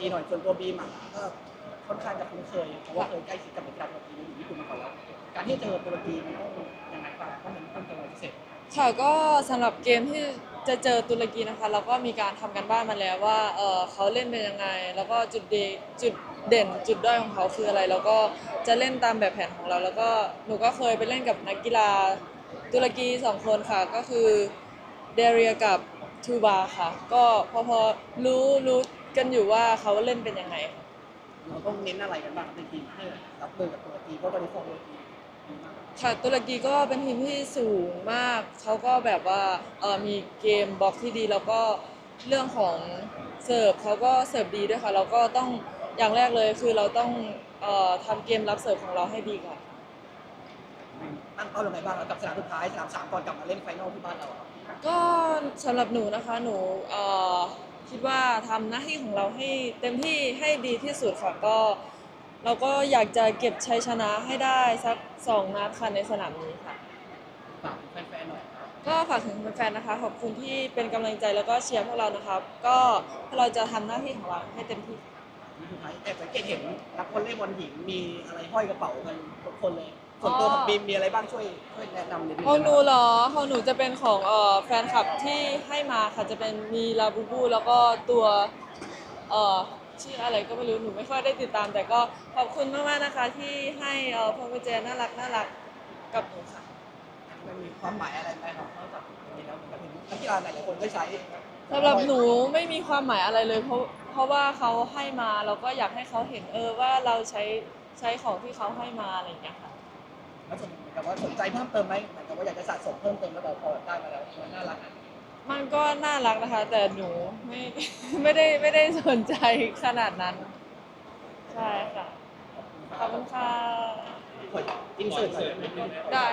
กีหน่อยส่วนตัวบีมอะก็ค่อนข้างจะคุ้นเคยเพราะว่าเคยใกล้ชิดกับนักกีฬาตุรกีอยู่ญี่ปุ่นมาก่อนแล้ว การที่เจอตุรกีมันต้องยังไงบ้างต้องเป็นเพิ่มเติมอะไรพิเศษค่ะก็สำหรับเกมที่จะเจอตุรกีนะคะ เราก็มีการทำกันบ้านมาแล้วว่าเออเขาเล่นเป็นยังไง แล้วก็จุดเดจุดเด่นจุดด้อยของเขาคืออะไร แล้วก็จะเล่นตามแบบแผนของเรา แล้วก็หนูก็เคยไปเล่นกับนักกีฬาตุรกีสองคนค่ะ ก็คือเดเรียกับ ทูบาค่ะ ก็พอพอรู้รู้กันอยู่ว่าเขาเล่นเป็นยังไงค่ะเราต้องเน้นอะไรกันบ้างครับในทีมเพื่อรับมือกับตุรกีเพราะตอนนี้ฟอร์มตุรกีดีมากค่ะตุรกีก็เป็นทีมที่สูงมาก เขาก็แบบว่าเออมีเกมบล็อกที่ดีแล้วก็เรื่องของเสิร์ฟเขาก็เสิร์ฟดีด้วยค่ะเราก็ต้องอย่างแรกเลยคือเราต้องเอ่อทำเกมรับเสิร์ฟของเราให้ดีก่อนตั้งเป้ายังไงบ้างครับกับสนามสุดท้ายสนามสามก่อนกลับมาเล่นไฟนอลที่บ้านเราอะครับก็ สำหรับหนูนะคะหนูเอ่อคิดว่าทำหน้าที่ของเราให้เต็มที่ให้ดีที่สุดค่ะก็ เราก็อยากจะเก็บชัยชนะให้ได้สักสองนัดค่ะในสนามนี้ค่ะ ฝากแฟนๆหน่อยครับก็ฝากถึงแฟนๆนะคะ ขอบคุณที่เป็นกำลังใจแล้วก็เชียร์พวกเรานะครับ ก็พวกเราจะทำหน้าที่ของเราให้เต็มที่นี่สุดท้ายแอบสังเกตเห็นนักวอลเลย์บอลหญิงมีอะไรห้อยกระเป๋ากันทุกคนเลย ส่วนตัวของบีมมีอะไรบ้างช่วยช่วยแนะนำนิดนึงของหนูเหรอของหนูจะเป็นของเอ่อแฟนคลับที่ให้มาค่ะจะเป็นมีลาบูบูแล้วก็ตัวเอ่อชื่ออะไรก็ไม่รู้หนูไม่ค่อยได้ติดตาม แต่ก็ขอบคุณมากๆนะคะที่ให้เอ่อพวงกุญแจน่ารักน่ารักกับหนูค่ะ มันมีความหมายอะไรไหมครับนอกจากนี้แล้วเหมือนกับเห็นนักกีฬาหลายๆคนก็ใช้สำหรับหนูไม่มีความหมายอะไรเลย เพราะเพราะว่าเขาให้มาเราก็อยากให้เขาเห็นเออว่าเราใช้ใช้ของที่เขาให้มาอะไรอย่างเงี้ยค่ะ แล้วสนเหมือนกับว่าสนใจเพิ่มเติมไหมเหมือนกับว่าอยากจะสะสมเพิ่มเติมแล้วแบบพอได้มาแล้วมันน่ารักอะมันก็น่ารักนะคะ แต่หนูไม่ ไม่ได้ไม่ได้สนใจขนาดนั้น ใช่ค่ะ ขอบคุณค่ะขออินเสิร์ตหน่อยได้